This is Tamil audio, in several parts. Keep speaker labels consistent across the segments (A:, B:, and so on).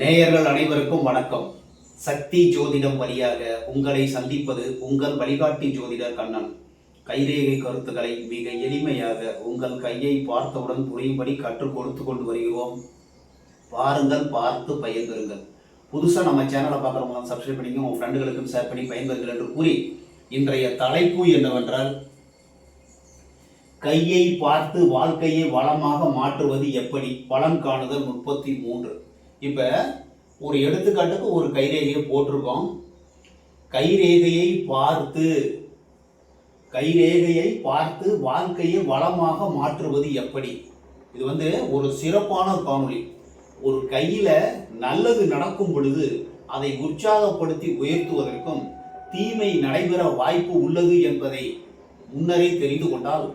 A: நேயர்கள் அனைவருக்கும் வணக்கம். சக்தி ஜோதிடம் வழியாக உங்களை சந்திப்பது உங்கள் வழிகாட்டி ஜோதிடர் கண்ணன். கைரேகை கருத்துக்களை மிக எளிமையாக உங்கள் கையை பார்த்தவுடன் புரியும்படி கற்றுக் கொடுத்து கொண்டு வருகிறோம். பாருங்கள் பார்த்து பயன்பெறுங்கள். புதுசாக நம்ம சேனலை பார்க்குறவங்க சப்ஸ்கிரைப் பண்ணிங்க உங்கள் ஃப்ரெண்டுகளுக்கும் ஷேர் பண்ணி பயன்பெறுங்கள் என்று கூறி இன்றைய தலைப்பு என்னவென்றால் கையை பார்த்து வாழ்க்கையை வளமாக மாற்றுவது எப்படி? பலன் காணுதல் முப்பத்தி மூன்று. இப்போ ஒரு எடுத்துக்காட்டுக்கு ஒரு கைரேகையை போட்டிருக்கோம். கைரேகையை பார்த்து கைரேகையை பார்த்து வாழ்க்கையை வளமாக மாற்றுவது எப்படி? இது வந்து ஒரு சிறப்பான காணொளி. ஒரு கையில் நல்லது நடக்கும் பொழுது அதை உற்சாகப்படுத்தி உயர்த்துவதற்கும் தீமை நடைபெற வாய்ப்பு உள்ளது என்பதை முன்னரே தெரிந்து கொண்டால்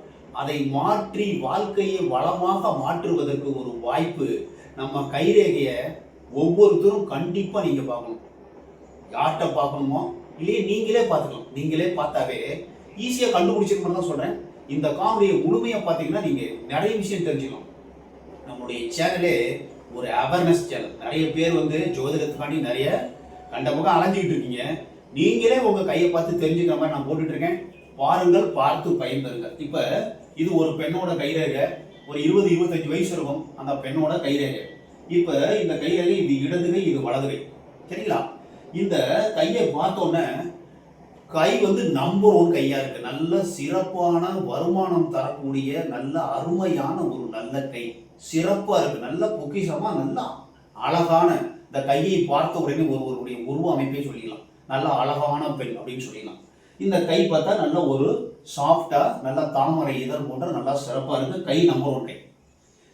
A: அதை மாற்றி வாழ்க்கையை வளமாக மாற்றுவதற்கு ஒரு வாய்ப்பு நம்ம கைரேகையை ஒவ்வொருத்தரும் கண்டிப்பாக நீங்கள் பார்க்கணும். யார்கிட்ட பார்க்கணுமோ இல்லையே நீங்களே பார்த்துக்கலாம். நீங்களே பார்த்தாவே ஈஸியாக கண்டுபிடிச்சிருக்கணும் தான் சொல்கிறேன் இந்த காணொலியை முழுமையாக பார்த்தீங்கன்னா நீங்கள் நிறைய விஷயம் தெரிஞ்சுக்கலாம். நம்மளுடைய சேனலே ஒரு அவேர்னஸ் சேனல் நிறைய பேர் வந்து ஜோதிடத்துக்காண்டி நிறைய கண்ட பக்கம் அலைஞ்சிக்கிட்டு இருக்கீங்க. நீங்களே உங்கள் கையை பார்த்து தெரிஞ்சுக்கிற மாதிரி நான் போட்டுட்ருக்கேன் பாருங்கள் பார்த்து பயன்பெறுங்க இப்போ இது ஒரு பெண்ணோட கைரேகை. ஒரு இருபது இருபத்தஞ்சு வயசு இருக்கும் அந்த பெண்ணோட கைரேகை. இப்போ இந்த கைரேகை இது இடதுகை இது வலதுகை. சரிங்களா? இந்த கையை பார்த்தோன்னே கை வந்து நம்பர் ஒன் கையா இருக்கு. நல்ல சிறப்பான வருமானம் தரக்கூடிய நல்ல அருமையான ஒரு நல்ல கை. சிறப்பா இருக்கு. நல்ல பொக்கிஷமா நல்லா அழகான இந்த கையை பார்த்த உடனே ஒருவருடைய உருவ அமைப்பே சொல்லிடலாம். நல்ல அழகான பெண் அப்படின்னு சொல்லிடலாம். இந்த கை பார்த்தா நல்ல ஒரு சாஃப்டாக நல்ல தாமரை இதழ் போன்ற நல்லா சிறப்பாக இருக்குது கை நம்பர் ஒன் கை.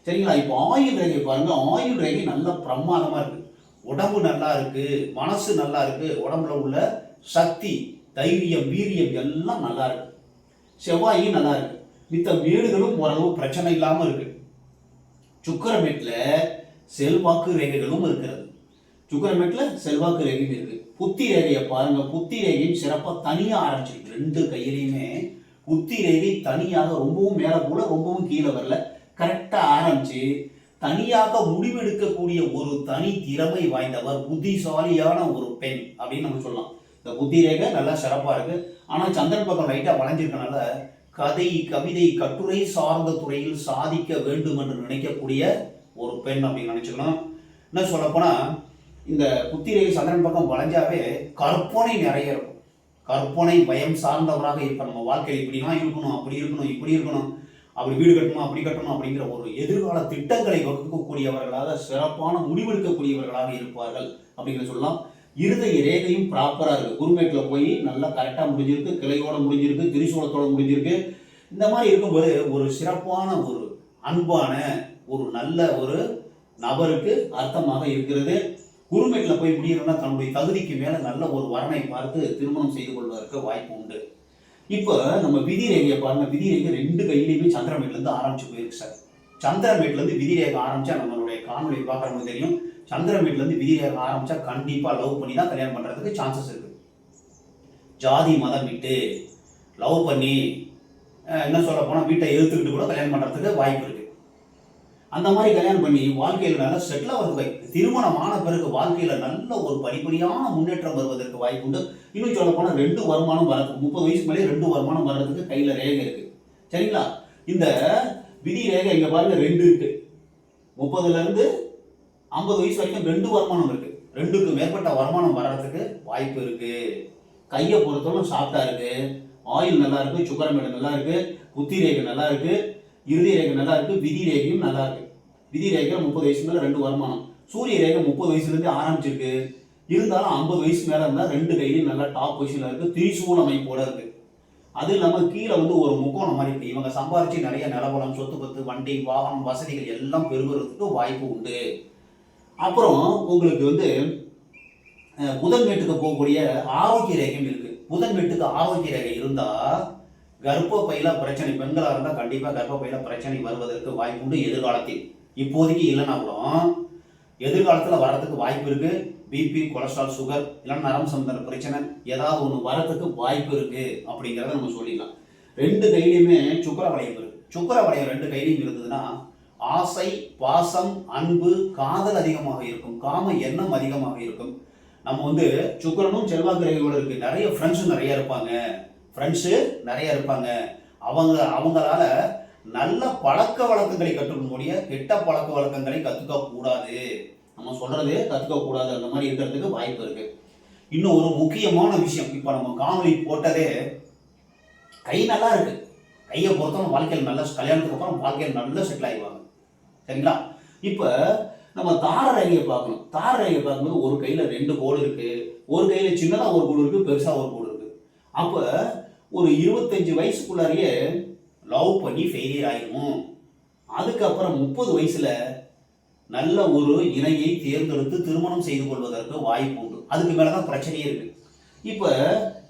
A: சரிங்களா? இப்போ ஆயுள் ரேகை பாருங்கள் ஆயுள் ரேகை நல்ல பிரமாதமாக இருக்குது உடம்பு நல்லா இருக்குது மனசு நல்லா இருக்குது உடம்புல உள்ள சக்தி தைரியம் வீரியம் எல்லாம் நல்லா இருக்கு. செவ்வாயும் நல்லா இருக்கு. மித்த வீடுகளும் ஓரளவு பிரச்சனை இல்லாமல் இருக்கு. சுக்கரமேட்டில் செல்வாக்கு ரேகைகளும் இருக்கிறது. சுக்கரமேட்டில் செல்வாக்கு ரேகையும் இருக்கு. புத்தி ரேகையை பாருங்க. புத்தி ரேகையும் சிறப்பாக தனியாக ஆரம்பிச்சிருக்கு. ரெண்டு கையிலையுமே புத்தி ரேகை தனியாக ரொம்பவும் மேலே போல ரொம்பவும் கீழே வரல. கரெக்டாக ஆரம்பிச்சு தனியாக முடிவெடுக்கக்கூடிய ஒரு தனி திறமை வாய்ந்தவர் புத்திசாலியான ஒரு பெண் அப்படின்னு நம்ம சொல்லலாம். இந்த புத்தி ரேகை நல்லா சிறப்பாக இருக்கு. ஆனால் சந்திரன் பக்கம் லைட்டாக வளைஞ்சிருக்கனால கதை கவிதை கட்டுரை சார்ந்த துறையில் சாதிக்க வேண்டும் என்று நினைக்கக்கூடிய ஒரு பெண் அப்படின்னு நினச்சிக்கணும். என்ன சொல்லப்போனால் இந்த புத்திரை சந்திரன் பக்கம் வளைஞ்சாவே கற்பனை நிறைய இருக்கும். கற்பனை பயம் சார்ந்தவராக இருக்க நம்ம வாழ்க்கையில் இப்படிலாம் இருக்கணும் அப்படி இருக்கணும் இப்படி இருக்கணும் அப்படி வீடு கட்டணும் அப்படி கட்டணும் அப்படிங்கிற ஒரு எதிர்கால திட்டங்களை வகுக்கக்கூடியவர்களாக சிறப்பான முடிவெடுக்கக்கூடியவர்களாக இருப்பார்கள் அப்படிங்கிற சொல்லலாம். இருதய ரேகையும் ப்ராப்பராக இருக்குது குருமேட்டில் போய் நல்லா கரெக்டாக முடிஞ்சிருக்கு. கிளையோட முடிஞ்சிருக்கு. திரிசூலத்தோட முடிஞ்சிருக்கு. இந்த மாதிரி இருக்கும்போது ஒரு சிறப்பான ஒரு அன்பான ஒரு நல்ல ஒரு நபருக்கு அர்த்தமாக இருக்கிறது. குருமேட்டில் போய் முடியணும்னா தன்னுடைய தகுதிக்கு மேலே நல்ல ஒரு வரனை பார்த்து திருமணம் செய்து கொள்வதற்கு வாய்ப்பு உண்டு. இப்போ நம்ம விதி ரேகையை பாருங்க. விதி ரேகை ரெண்டு கையிலையுமே சந்திரமேட்லேருந்து ஆரம்பிச்சு போயிருக்கு சார். சந்திரமேட்லேருந்து விதி ரேகை ஆரம்பிச்சா நம்மளுடைய காணொலி பார்க்குறவங்க தெரியும். சந்திரமேட்லேருந்து விதி ரேகை ஆரம்பிச்சா கண்டிப்பாக லவ் பண்ணி தான் கல்யாணம் பண்ணுறதுக்கு சான்சஸ் இருக்கு. ஜாதி மதம் விட்டு லவ் பண்ணி என்ன சொல்ல போனால் வீட்டை எழுத்துக்கிட்டு கூட கல்யாணம் பண்ணுறதுக்கு வாய்ப்பு இருக்கு. அந்த மாதிரி கல்யாணம் பண்ணி வாழ்க்கையில் நல்லா செட்டில் ஆகிறதுக்கு வாய்ப்பு திருமணம் ஆன பிறகு வாழ்க்கையில் நல்ல ஒரு படிப்படியான முன்னேற்றம் வருவதற்கு வாய்ப்பு உண்டு. இன்னும் சொல்ல போனால் ரெண்டு வருமானம் வரதுக்கு முப்பது வயசுக்கு மேலே ரெண்டு வருமானம் வர்றதுக்கு கையில் ரேகை இருக்குது சரிங்களா? இந்த விதி ரேகை இங்கே பாருங்கள் ரெண்டு இருக்குது முப்பதுலேருந்து ஐம்பது வயசு வரைக்கும் ரெண்டு வருமானம் இருக்குது ரெண்டுக்கு மேற்பட்ட வருமானம் வர்றதுக்கு வாய்ப்பு இருக்குது கையை பொறுத்தவரை சாஃப்டா இருக்குது ஆயில் நல்லா இருக்குது சுக்கரமேடு நல்லா இருக்குது புத்தி ரேகை நல்லா இருக்குது இறுதி ரேகை நல்லா இருக்குது விதி ரேகையும் நல்லா இருக்குது விதி ரேகை முப்பது வயசு மேலே ரெண்டு வருமானம். சூரிய ரேகை முப்பது வயசுலேருந்து ஆரம்பிச்சிருக்கு. இருந்தாலும் ஐம்பது வயசு மேலே இருந்தால் ரெண்டு கையிலையும் நல்லா டாப் பொசிஷனில் இருக்குது திரிசூல் அமைப்போட இருக்குது அது இல்லாமல் கீழே வந்து ஒரு முக்கோணம் மாதிரி இருக்குது இவங்க சம்பாரிச்சு நிறைய நிலவரம் சொத்து பத்து வண்டி வாகனம் வசதிகள் எல்லாம் பெருகிறதுக்கு வாய்ப்பு உண்டு. அப்புறம் உங்களுக்கு வந்து புதன் வீட்டுக்கு போகக்கூடிய ஆரோக்கிய ரேகையும் இருக்குது புதன் வீட்டுக்கு ஆரோக்கிய ரேகை கர்ப்ப கர்ப்பப்பையில பிரச்சனை பெண்களாக இருந்தால் கண்டிப்பாக கர்ப்ப கர்ப்பப்பையில பிரச்சனை வருவதற்கு வாய்ப்பு உண்டு எதிர்காலத்தில். இப்போதைக்கு இல்லைன்னா கூட எதிர்காலத்தில் வரதுக்கு வாய்ப்பு இருக்கு. பிபி கொலஸ்ட்ரால் சுகர் இல்லைன்னா நரம் சம்பந்த பிரச்சனை ஏதாவது ஒன்று வரத்துக்கு வாய்ப்பு இருக்கு அப்படிங்கிறத நம்ம சொல்லிடலாம். ரெண்டு கையிலையுமே சுக்கர வளையம் இருக்கு. சுக்கர வளையம் ரெண்டு கையிலையும் இருந்ததுன்னா ஆசை பாசம் அன்பு காதல் அதிகமாக இருக்கும். காம எண்ணம் அதிகமாக இருக்கும். நம்ம வந்து சுக்கிரனும் செல்வாக்கிரகையோட இருக்கு. நிறைய ஃப்ரெண்ட்ஸும் நிறைய இருப்பாங்க. ஃப்ரெண்ட்ஸு நிறைய இருப்பாங்க. அவங்க அவங்களால நல்ல பழக்க வழக்கங்களை கற்றுக்கக்கூடிய கெட்ட பழக்க வழக்கங்களை கற்றுக்க கூடாது நம்ம சொல்றது கற்றுக்க கூடாது அந்த மாதிரி இருக்கிறதுக்கு வாய்ப்பு இருக்கு. இன்னும் ஒரு முக்கியமான விஷயம் இப்போ நம்ம காணொலி போட்டதே கை நல்லா இருக்கு. கையை பொறுத்தவங்க வாழ்க்கையில் நல்ல கல்யாணத்துக்கு அப்புறம் வாழ்க்கையில் நல்லா செட்டில் ஆகிடுவாங்க சரிங்களா? இப்போ நம்ம தார ரேகையை பார்க்கணும். தார ரேகையை பார்க்கும்போது ஒரு கையில் ரெண்டு கோடு இருக்கு. ஒரு கையில் சின்னதாக ஒரு கோடு இருக்கு பெருசாக ஒரு கோடு இருக்கு. அப்போ ஒரு இருபத்தஞ்சு வயசுக்குள்ளாரையே லவ் பண்ணி ஃபெயிலியர் ஆயிடும் அதுக்கப்புறம் முப்பது வயசில் நல்ல ஒரு இணையை தேர்ந்தெடுத்து திருமணம் செய்து கொள்வதற்கு வாய்ப்பு உண்டு. அதுக்கு மேலே தான் பிரச்சனையே இருக்குது இப்போ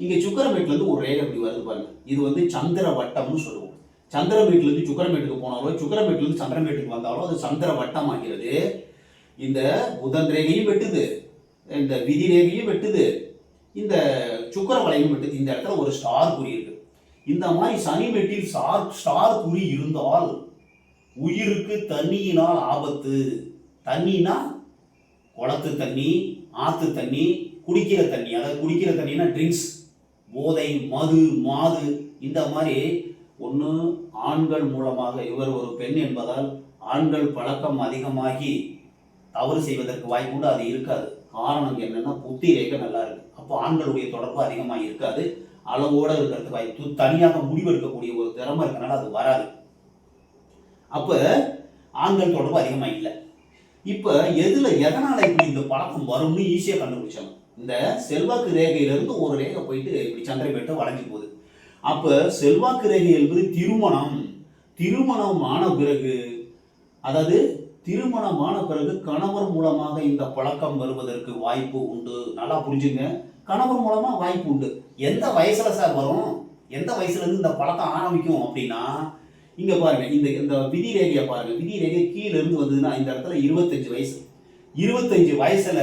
A: இங்கே சுக்கரமேட்லேருந்து ஒரு ரேகை இப்படி வருது பாருங்க. இது வந்து சந்திர வட்டம்னு சொல்லுவோம் சந்திரமேட்லேருந்து சுக்கரமேட்டுக்கு போனாலோ சுக்கரமேட்லேருந்து சந்திரமேட்டுக்கு வந்தாலோ அது சந்திர வட்டம் ஆகிறது இந்த புதன் ரேகையும் வெட்டுது. இந்த விதி ரேகையும் வெட்டுது. இந்த சுக்கர வளையும் வெட்டுது. இந்த இடத்துல ஒரு ஸ்டார் குறி இருக்கு இந்த மாதிரி சனி வெட்டில் ஸ்டார் ஸ்டார் குறி இருந்தால் உயிருக்கு தண்ணியினால் ஆபத்து. தண்ணினா குளத்து தண்ணி ஆற்று தண்ணி குடிக்கிற தண்ணி. அதாவது குடிக்கிற தண்ணினா ட்ரிங்க்ஸ் போதை மது மாது. இந்த மாதிரி ஒன்று ஆண்கள் மூலமாக இவர் ஒரு பெண் என்பதால் ஆண்கள் பழக்கம் அதிகமாகி தவறு செய்வதற்கு வாய்ப்பு கூட அது இருக்காது. காரணம் என்னென்னா புத்தி ரேகை நல்லா இருக்கு. அப்போ ஆண்களுடைய தொடர்பு அதிகமாக இருக்காது. அளவோட இருக்கிறது. வாய்ப்பு தனியாக முடிவெடுக்கக்கூடிய ஒரு திறமை இருக்கனால அது வராது. அப்போ ஆண்கள் தொடர்பு அதிகமாக இல்லை. இப்போ எதில் எதனால் இப்படி இந்த பழக்கம் வரும்னு ஈஸியாக கண்டுபிடிச்சாங்க இந்த செல்வாக்கு ரேகையிலிருந்து ஒரு ரேகை போயிட்டு இப்படி சந்திரபேட்டை வளைஞ்சு போகுது. அப்போ செல்வாக்கு ரேகை என்பது திருமணம். திருமணம் ஆன பிறகு அதாவது திருமணமான பிறகு கணவர் மூலமாக இந்த பழக்கம் வருவதற்கு வாய்ப்பு உண்டு. நல்லா புரிஞ்சுங்க. கணவர் மூலமா வாய்ப்பு உண்டு. எந்த வயசுல சார் வரும்? எந்த வயசுல இருந்து இந்த பழக்கம் ஆரம்பிக்கும் அப்படின்னா இங்க பாருங்க இந்த இந்த விதி ரேகையை பாருங்க. விதி ரேகை கீழேருந்து வந்ததுன்னா இந்த இடத்துல இருபத்தஞ்சு வயசு. இருபத்தஞ்சு வயசுல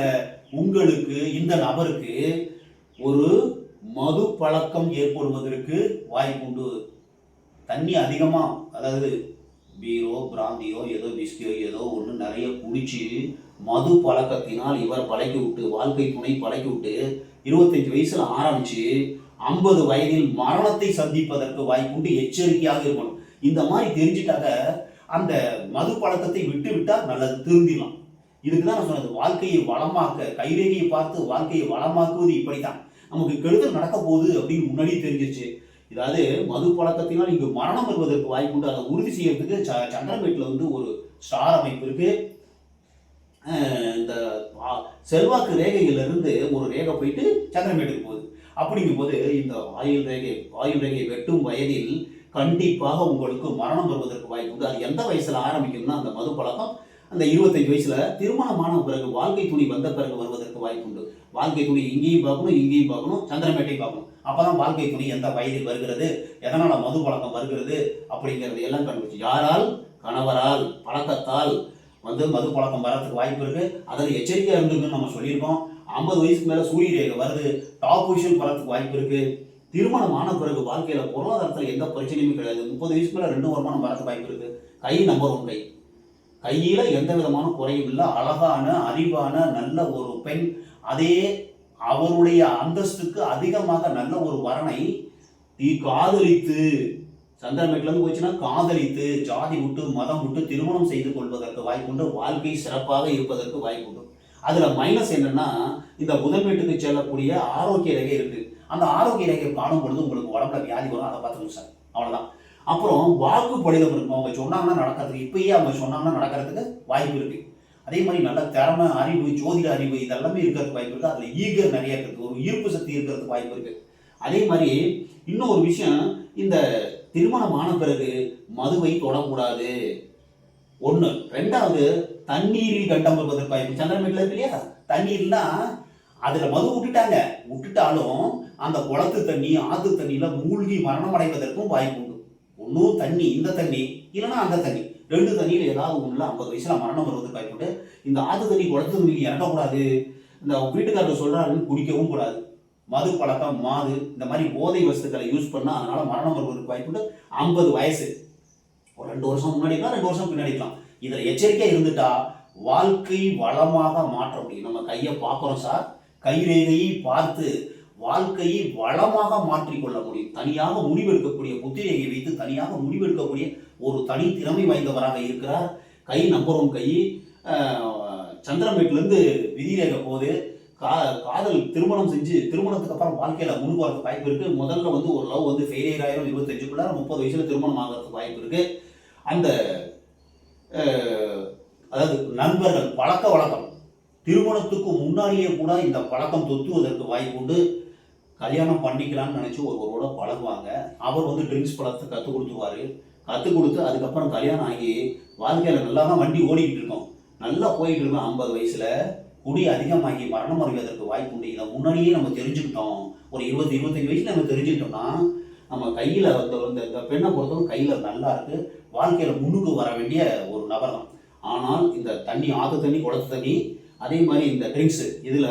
A: உங்களுக்கு இந்த நபருக்கு ஒரு மது பழக்கம் ஏற்படுவதற்கு வாய்ப்பு உண்டு. தண்ணி அதிகமா அதாவது பீரோ பிராந்தியோ ஏதோ விஸ்கியோ ஏதோ ஒன்று நிறைய குடிச்சு மது பழக்கத்தினால் இவர் பழக்கி விட்டு வாழ்க்கை துணை பழக்கி விட்டு இருபத்தஞ்சு வயசுல ஆரம்பிச்சு ஐம்பது வயதில் மரணத்தை சந்திப்பதற்கு வாய்ப்புண்டு எச்சரிக்கையாக இருக்கணும். இந்த மாதிரி தெரிஞ்சிட்டாக்க அந்த மது பழக்கத்தை விட்டு விட்டால் நல்லது திருந்திடலாம். இதுக்கு தான் நான் சொன்னது வாழ்க்கையை வளமாக்க கைரேகையை பார்த்து வாழ்க்கையை வளமாக்குவது இப்படி தான் நமக்கு கெடுதல் நடக்க போகுது அப்படின்னு முன்னாடியே தெரிஞ்சிருச்சு. இதாவது மது பழக்கத்தினால் இங்கு மரணம் வருவதற்கு வாய்ப்பு உண்டு. அதை உறுதி செய்யறதுக்கு ச சந்திரமேட்டில் வந்து ஒரு ஸ்டார் அமைப்பு இருக்கு. இந்த செல்வாக்கு ரேகையிலிருந்து ஒரு ரேகை போயிட்டு சந்திரமேட்டுக்கு போகுது. அப்படிங்கும்போது இந்த ஆயுள் ரேகை ஆயுள் ரேகை வெட்டும் வயதில் கண்டிப்பாக உங்களுக்கு மரணம் வருவதற்கு வாய்ப்பு உண்டு. அது எந்த வயசுல ஆரம்பிக்கும்னா அந்த மது பழக்கம்? அந்த இருபத்தஞ்சு வயசுல திருமணமான பிறகு வாழ்க்கை துணி வந்த பிறகு வருவதற்கு வாய்ப்பு உண்டு. வாழ்க்கை துணி இங்கேயும் பார்க்கணும் இங்கேயும் பார்க்கணும் சந்திரமேட்டையும் பார்க்கணும். அப்போதான் வாழ்க்கை எந்த வயதில் வருகிறது? எதனால் மது பழக்கம் வருகிறது? அப்படிங்கிறது எல்லாம் கண்டுபிடிச்சு. யாரால்? கணவரால் பழக்கத்தால் வந்து மது பழக்கம் வரத்துக்கு வாய்ப்பு இருக்குது அதில் எச்சரிக்கையாக இருந்துருக்குன்னு நம்ம சொல்லியிருக்கோம். ஐம்பது வயசுக்கு மேலே சூரிய ரேகை வருது. டாப் பொசிஷன் வரத்துக்கு வாய்ப்பு இருக்குது திருமணம் ஆன பிறகு வாழ்க்கையில் பொருளாதாரத்தில் எந்த பிரச்சனையுமே கிடையாது. முப்பது வயசுக்கு மேலே ரெண்டு வருமானம் வரத்துக்கு வாய்ப்பு இருக்குது கை நம்பர் ஒன் கை. எந்த விதமான குறையும் இல்லை. அழகான அறிவான நல்ல ஒரு பெண். அதே அவருடைய அந்தஸ்துக்கு அதிகமாக நல்ல ஒரு வரனை நீ காதலித்து சந்திரமேட்லேருந்து போச்சுன்னா காதலித்து ஜாதி விட்டு மதம் விட்டு திருமணம் செய்து கொள்வதற்கு வாய்ப்புண்டு வாழ்க்கை சிறப்பாக இருப்பதற்கு வாய்ப்புண்டு அதில் மைனஸ் என்னன்னா இந்த புதன்மேட்டுக்கு செல்லக்கூடிய ஆரோக்கிய ரகை இருக்கு. அந்த ஆரோக்கிய ரகை காணும் பொழுது உங்களுக்கு உடம்புல வியாதி வரும் அதை பார்த்துக்கணும் சார் அவ்வளோதான் அப்புறம் வாக்கு படிதம் இருக்கும். அவங்க சொன்னாங்கன்னா நடக்கிறதுக்கு இப்பயே அவங்க சொன்னாங்கன்னா நடக்கிறதுக்கு வாய்ப்பு இருக்குது அதே மாதிரி நல்ல திறமை அறிவு ஜோதிட அறிவு இதெல்லாமே இருக்கிறதுக்கு வாய்ப்பு இருக்குது அதில் ஈகர் நிறைய இருக்கு ஒரு ஈர்ப்பு சக்தி இருக்கிறதுக்கு வாய்ப்பு இருக்குது அதே மாதிரி இன்னும் ஒரு விஷயம் இந்த திருமணம் ஆன பிறகு மதுவை தொடக்கூடாது. ஒன்று ரெண்டாவது தண்ணீரில் கண்டம் வருவதற்கு வாய்ப்பு. சந்திரமேட்ல இருக்கு இல்லையா? தண்ணீர்னா அதில் மது விட்டுட்டாங்க விட்டுட்டாலும் அந்த குளத்து தண்ணி ஆத்து தண்ணியில் மூழ்கி மரணம் அடைவதற்கும் வாய்ப்பு உண்டு தண்ணி இந்த தண்ணி இல்லைன்னா அந்த தண்ணி. ரெண்டு தண்ணியில் ஏதாவது ஒன்றுல ஐம்பது வயசுல மரணம் வருவதற்கு வாய்ப்பு இந்த ஆத்து தண்ணி குளத்து தண்ணி இறக்கக்கூடாது. இந்த வீட்டுக்காரர் சொல்றாருன்னு குடிக்கவும் கூடாது. மது பழக்கம் மாது இந்த மாதிரி போதை வஸ்துக்களை யூஸ் பண்ணால் அதனால மரணம் வருவதற்கு வாய்ப்புண்டு. ஐம்பது வயசு. ஒரு ரெண்டு வருஷம் முன்னாடிக்கலாம் ரெண்டு வருஷம் பின்னாடிக்கலாம் இதில் எச்சரிக்கையாக இருந்துட்டா வாழ்க்கை வளமாக மாற்ற முடியும். நம்ம கையை பார்க்குறோம் சார். கைரேகையை பார்த்து வாழ்க்கையை வளமாக மாற்றிக்கொள்ள முடியும் தனியாக முடிவெடுக்கக்கூடிய புத்திரையை வைத்து தனியாக முடிவெடுக்கக்கூடிய ஒரு தனி திறமை வாய்ந்தவராக இருக்கிறார். கை நம்பரும் கை. ஆஹ், சந்திரமேட்லேருந்து விதிரேகை கா காதல் திருமணம் செஞ்சு திருமணத்துக்கு அப்புறம் வாழ்க்கையில் முன் வாய்ப்பு இருக்குது முதல்ல வந்து ஒரு லவ் வந்து ஃபெயிலியர் ஆயிரம் இருபத்தஞ்சுக்குள்ளார முப்பது வயசில் திருமணம் ஆகிறதுக்கு வாய்ப்பு இருக்குது அந்த அதாவது நண்பர்கள் பழக்க வழக்கம் திருமணத்துக்கு முன்னாடியே கூட இந்த பழக்கம் தொத்துவதற்கு வாய்ப்பு உண்டு. கல்யாணம் பண்ணிக்கலாம்னு நினச்சி ஒருவரோட பழகுவாங்க. அவர் வந்து ட்ரிங்க்ஸ் பழத்தை கற்றுக் கொடுத்துருவாரு. கற்றுக் கொடுத்து அதுக்கப்புறம் கல்யாணம் ஆகி வாழ்க்கையில் நல்லா தான் வண்டி ஓடிக்கிட்டு இருக்கோம். நல்லா போயிட்டு இருக்கோம் ஐம்பது வயசில் குடி அதிகமாகி மரணம் அறிவதற்கு வாய்ப்பு உண்டு. இதை முன்னாடியே நம்ம தெரிஞ்சுக்கிட்டோம். ஒரு இருபது இருபத்தஞ்சு வயசுல நம்ம தெரிஞ்சுக்கிட்டோம்னா நம்ம கையில் வந்து இந்த இந்த பெண்ணை பொறுத்தவரை கையில் நல்லா இருக்கு. வாழ்க்கையில் முன்னுக்கு வர வேண்டிய ஒரு நபர் தான் ஆனால் இந்த தண்ணி ஆத்து தண்ணி குளத்து தண்ணி அதே மாதிரி இந்த ட்ரிங்க்ஸு இதில்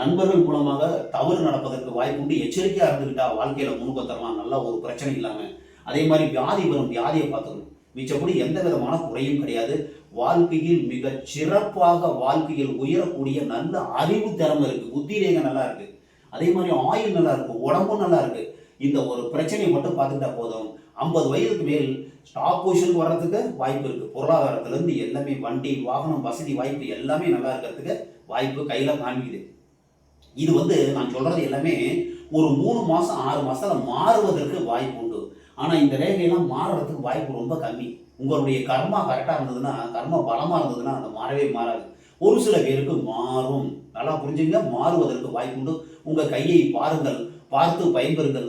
A: நண்பர்கள் மூலமாக தவறு நடப்பதற்கு வாய்ப்புண்டு எச்சரிக்கையாக இருந்துக்கிட்டா வாழ்க்கையில் முன்னுக்கு வந்துடலாம் நல்லா ஒரு பிரச்சனை இல்லாமல் அதே மாதிரி வியாதி வரும் வியாதியை பார்த்துக்கணும். மிச்சப்படி எந்த விதமான குறையும் கிடையாது. வாழ்க்கையில் மிக சிறப்பாக வாழ்க்கையில் உயரக்கூடிய நல்ல அறிவு திறமை இருக்குது புத்தி ரேகை நல்லா இருக்குது அதே மாதிரி ஆயுள் நல்லா இருக்கு. உடம்பும் நல்லா இருக்குது இந்த ஒரு பிரச்சனையை மட்டும் பார்த்துக்கிட்டா போதும். ஐம்பது வயதுக்கு மேல் ஸ்டாப் பொசிஷனுக்கு வர்றதுக்கு வாய்ப்பு இருக்குது பொருளாதாரத்துலேருந்து எல்லாமே வண்டி வாகனம் வசதி வாய்ப்பு எல்லாமே நல்லா இருக்கிறதுக்கு வாய்ப்பு கையில் காமிக்குது. இது வந்து நான் சொல்கிறது எல்லாமே ஒரு மூணு மாதம் ஆறு மாதத்தில் மாறுவதற்கு வாய்ப்பு உண்டு. ஆனால் இந்த ரேகையெல்லாம் மாறுறதுக்கு வாய்ப்பு ரொம்ப கம்மி. உங்களுடைய கர்மா கரெக்டாக இருந்ததுன்னா கர்ம பலமாக இருந்ததுன்னா அந்த மாறவே மாறாது. ஒரு சில பேருக்கு மாறும். நல்லா புரிஞ்சுங்க மாறுவதற்கு வாய்ப்பு உண்டு. கையை பாருங்கள் பார்த்து பயன்பெறுங்கள்.